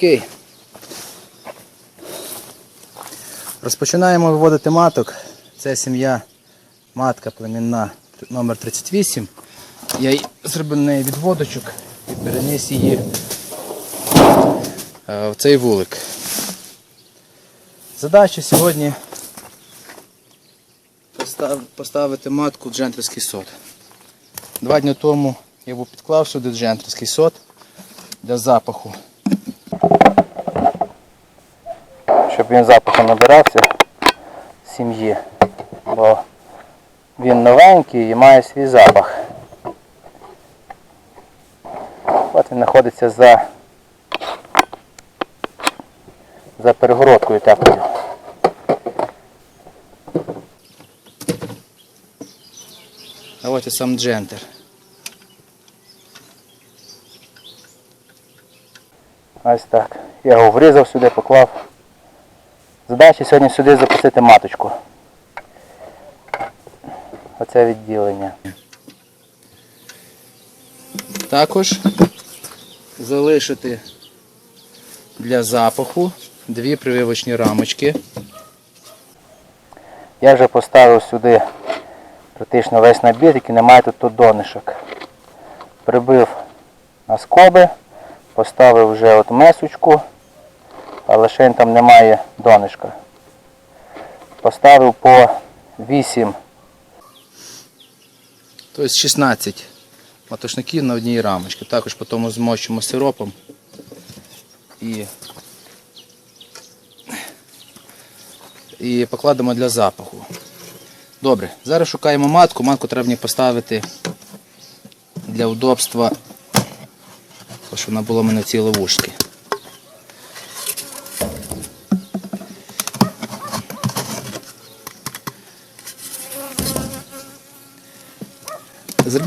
Окей. Розпочинаємо виводити маток. Це сім'я матка племінна номер 38. Я зробив неї відводочок і переніс її е, в цей вулик. Задача сьогодні поставити матку в джентльський сот. Два дні тому я підклав сюди джентльський сот для запаху. Щоб він запахом набирався сім'ї. Бо він новенький і має свій запах. От він знаходиться за, за перегородкою теплою. А ось і сам джентер. Ось так. Я його врізав сюди, поклав. Задача сьогодні сюди запустити маточку. Оце відділення. Також залишити для запаху дві прививочні рамочки. Я вже поставив сюди практично весь набір, який немає тут, донишок. Прибив на скоби, поставив вже от мисочку, а лише там немає донишка. Поставив по 8, тобто 16 матошників на одній рамочці. Також потім змочимо сиропом і, і покладемо для запаху. Добре, зараз шукаємо матку. Матку треба мені поставити для удобства, щоб вона була в мене в цій ловушці.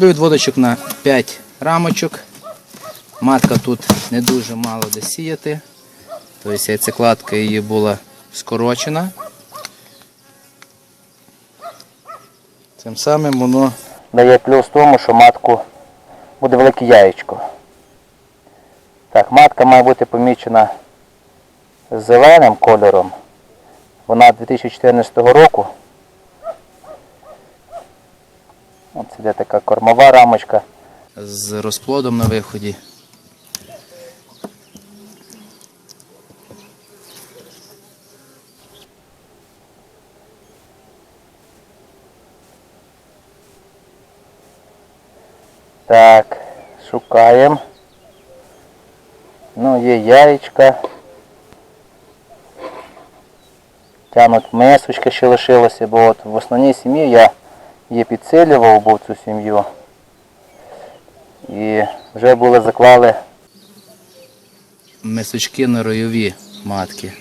Зробив відводочок на 5 рамочок. Матка тут не дуже мало де сіяти. Тобто яйцекладка її була скорочена. Тим самим воно дає плюс тому, що матку буде велике яєчко. Так, матка має бути помічена зеленим кольором. Вона 2014 року. Ось іде така кормова рамочка з розплодом на виході. Так, шукаємо. Ну, є яєчка. Тянуть мисочки ще лишилося, бо от в основній сім'ї я її підсилював був цю сім'ю. І вже були заклали мисочки на ройові матки.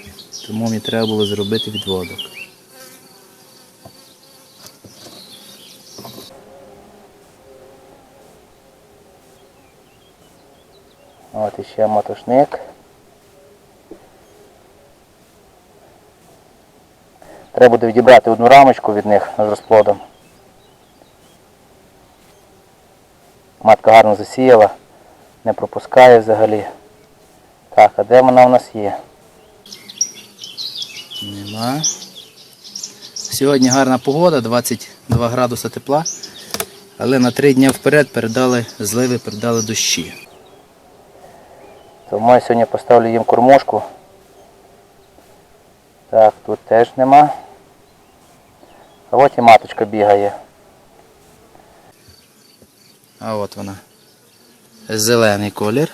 Тому мені треба було зробити відводок. От іще матошник. Треба буде відібрати одну рамочку від них з розплодом. Гарно засіяла, не пропускає взагалі. Так, а де вона у нас є? Нема. Сьогодні гарна погода, 22 градуси тепла, але на три дні вперед передали зливи, передали дощі. Тому я сьогодні поставлю їм кормушку. Так, тут теж нема. А от і маточка бігає. А от вона. Зелений колір.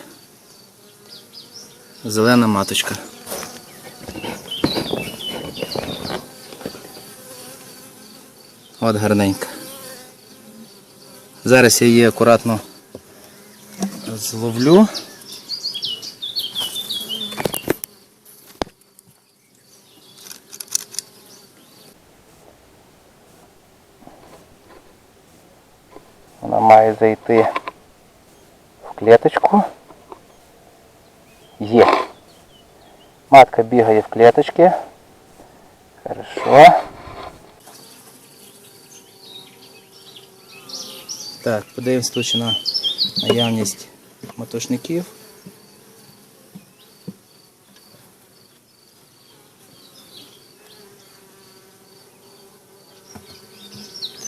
Зелена маточка. От гарненька. Зараз я її акуратно зловлю. має зайти в клеточку. Є. Матка бігає в клеточки. Хорошо. Так, подивимось тут на наявність маточників.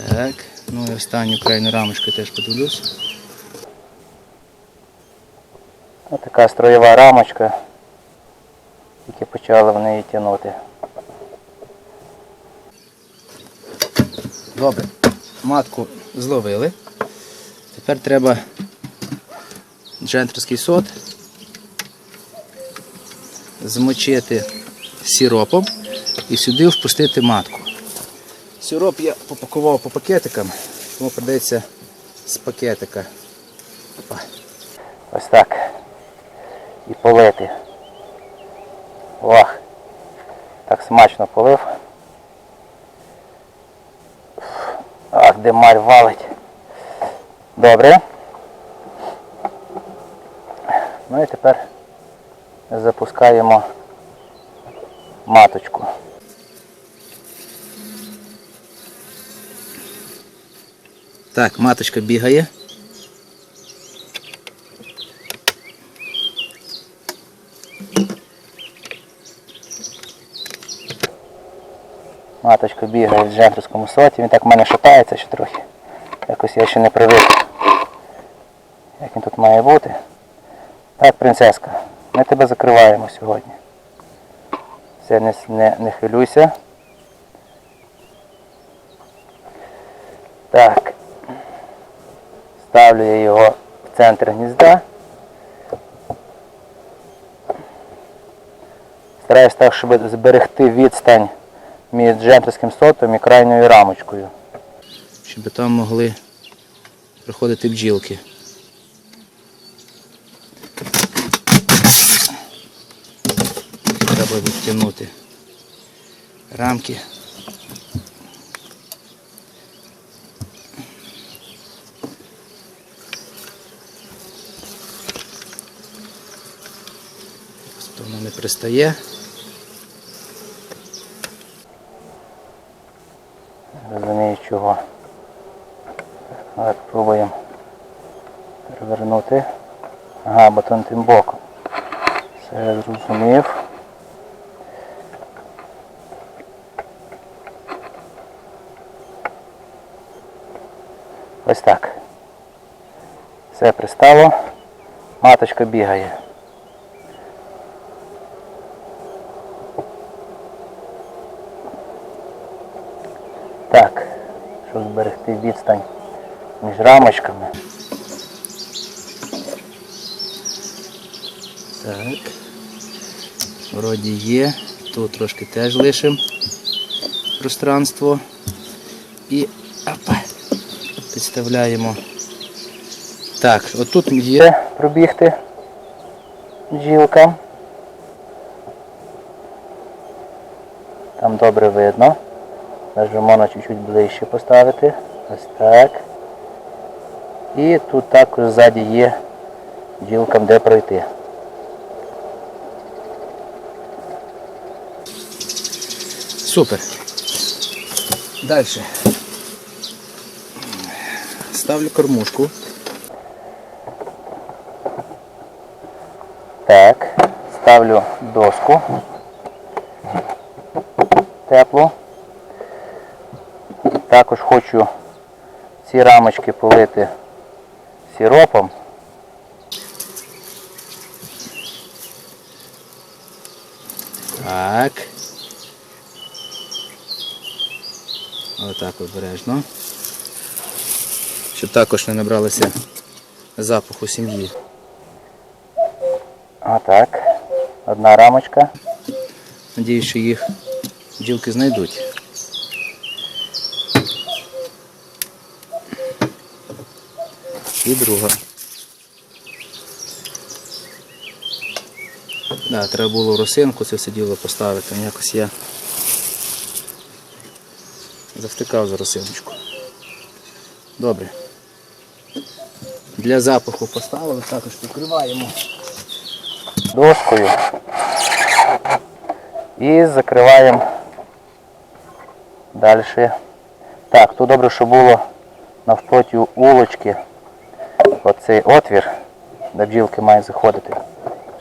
Так. Ну і останню крайню рамочку теж подивлюсь. Ось така строєва рамочка. Тільки почали в неї тягнути. Добре, матку зловили. Тепер треба джентерський сот змочити сіропом і сюди впустити матку. Сироп я попакував по пакетикам, тому прийдеться з пакетика. Опа. Ось так. І полити. Ох, так смачно полив. Ах, де марь валить. Добре. Ну і тепер запускаємо маточку. Так, маточка бігає. Маточка бігає в джентерському соті, він так в мене шатається ще трохи. Якось я ще не привик. Як він тут має бути. Так, принцеска, ми тебе закриваємо сьогодні. Все, не, не, не хвилюйся. Так. Ставлю я його в центр гнізда. Стараюсь так, щоб зберегти відстань між джентерським сотом і крайньою рамочкою. Щоб там могли приходити бджілки. Треба відтягнути рамки. Воно не пристає. Чого. Так, пробуємо перевернути. Ага, батон тим боком. Все зрозумів. Ось так. Все пристало. Маточка бігає. Так, щоб відстань між рамочками. Так. Вроді є. Тут трошки теж лишимо пространство. І опа, підставляємо. Так, отут є пробігти бджілка. Там добре видно. Даже можна чуть-чуть ближче поставити. Ось так. І тут також ззаді є бджілкам де пройти. Супер. Далі. Ставлю кормушку. Так, ставлю доску теплу. Також хочу ці рамочки полити сиропом. Так. Отак обережно. Щоб також не набралося запаху сім'ї. Отак. Одна рамочка. Надіюсь, що їх бджілки знайдуть. І друга. Да, треба було росинку це все діло поставити. Якось я завтикав за росиночку. Добре. Для запаху поставили, також покриваємо доскою і закриваємо далі. Так, тут добре, що було навпроти улочки оцей отвір, де бджілки мають заходити,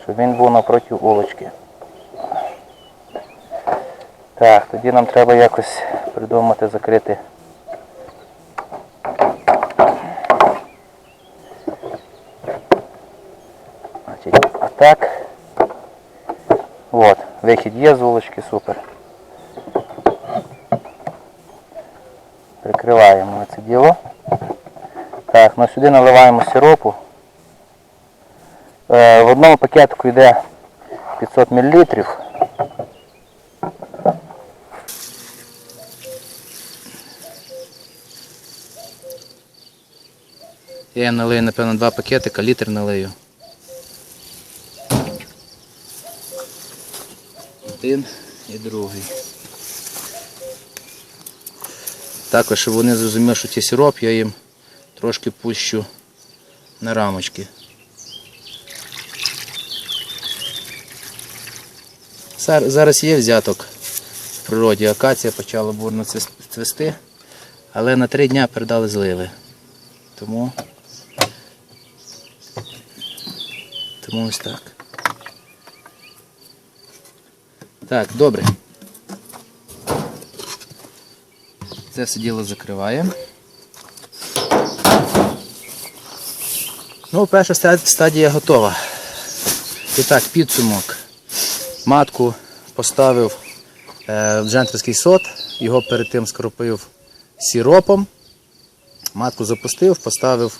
щоб він був напроти улочки. Так, тоді нам треба якось придумати, закрити. Значить, А так. От, вихід є з вулочки, супер. Прикриваємо це діло. Так, ну сюди наливаємо сиропу. Е, в одному пакетику йде 500 мл. Я налию, напевно, два пакетика, літр налию. Один і другий. Також, щоб вони зрозуміли, що це сироп, я їм трошки пущу на рамочки. Зараз є взяток в природі. Акація почала бурно цвісти, але на три дня передали зливи. Тому, тому ось так. Так, добре. Це все діло закриваємо. Ну, перша стадія готова. І так, підсумок. Матку поставив е, в джентльський сот, його перед тим скропив сіропом. Матку запустив, поставив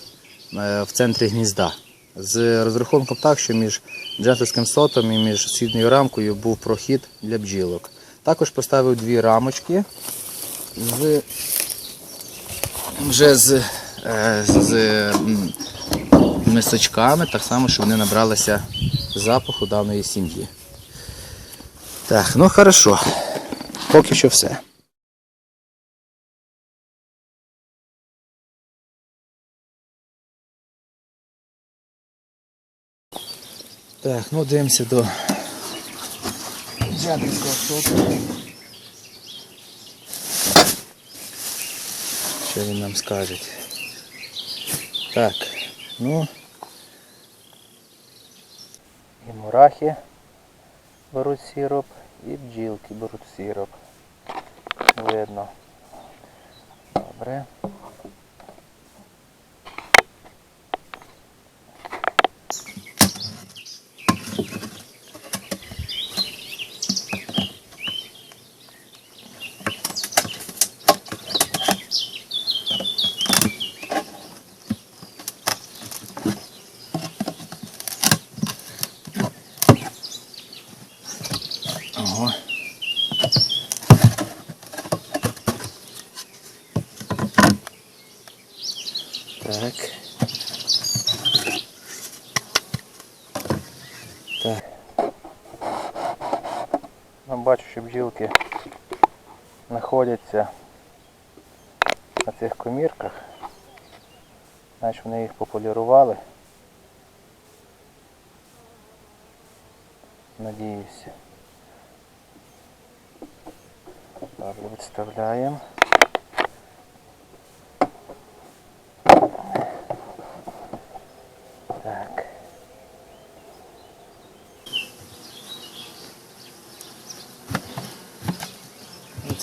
е, в центрі гнізда. З розрахунком так, що між джентльським сотом і між сідною рамкою був прохід для бджілок. Також поставив дві рамочки з, вже з, е, з м, мисочками, так само, щоб вони набралися запаху даної сім'ї. Так, ну хорошо. Поки що все. Так, ну дивимося до Джанківського соту. Що він нам скаже? Так, ну і мурахи беруть сироп, і бджілки беруть сироп. Видно. Добре. Так. Ну, бачу, що бджілки знаходяться на цих комірках. Значить вони їх пополірували. Надіюся. Добре, відставляємо.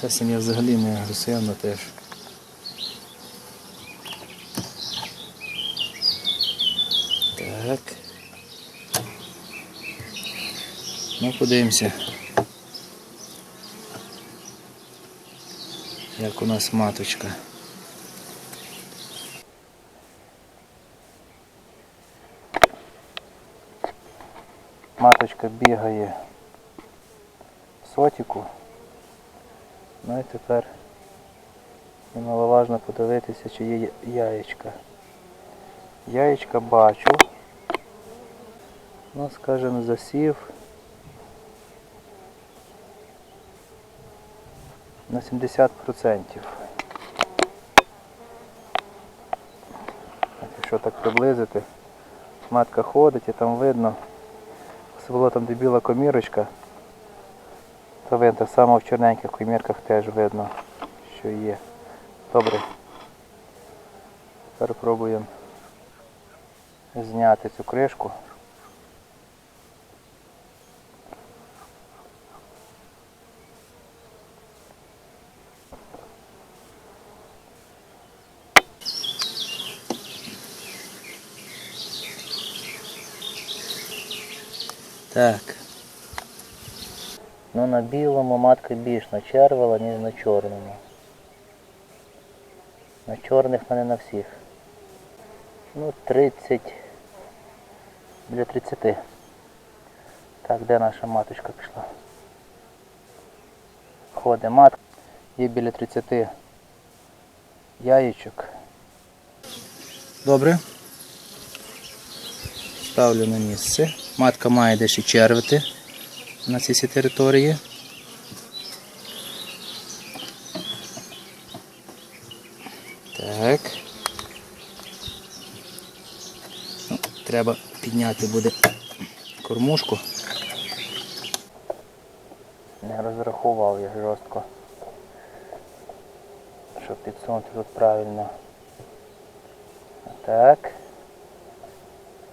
Ця сім'я взагалі не агресивна теж. Так. Ну, подивимося. Як у нас маточка. Маточка бігає в сотіку. Ну і тепер немаловажно подивитися, чи є яєчка. Яєчка бачу. Ну, скажімо, засів. на 70%. От Якщо так приблизити, матка ходить і там видно, особливо там де біла комірочка, то видно, так само в чорненьких комірках теж видно, що є. Добре. Тепер пробуємо зняти цю кришку. Так. Ну на білому матка більш начервила, ніж на чорному. На чорних мене на всіх. Ну 30. Біля 30. Так, де наша маточка пішла? Ходить матка. Є біля 30 яєчок. Добре. Ставлю на місце. Матка має дещо червити на цій всій території. Так. Ну, треба підняти буде кормушку. Не розрахував я жорстко, щоб підсунути тут правильно. Так.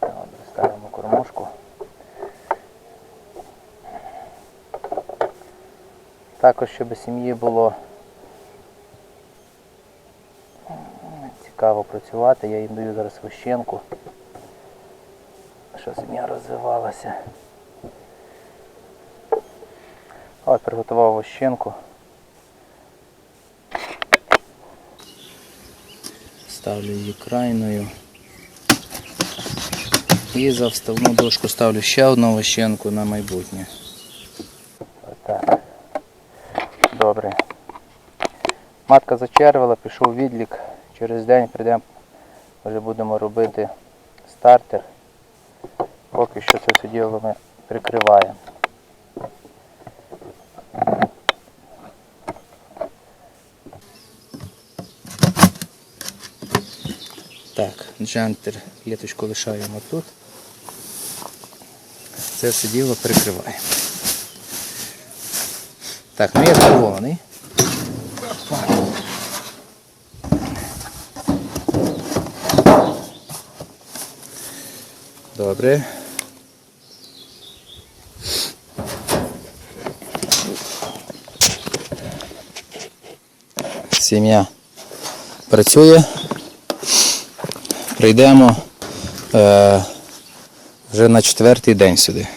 Добре, ставимо кормушку. Також, щоб сім'ї було цікаво працювати, я їм даю зараз вощенку, щоб сім'я розвивалася. От приготував вощенку. Ставлю її крайною. І за вставну дошку ставлю ще одну вощенку на майбутнє. Отак. Добре. Матка зачервила, пішов відлік. Через день прийдемо, вже будемо робити стартер. Поки що це все діло ми прикриваємо. Так, джантер клеточку лишаємо тут. Це все діло прикриваємо. Так, ну я задоволений. Добре. Сім'я працює. Прийдемо е, вже на четвертий день сюди.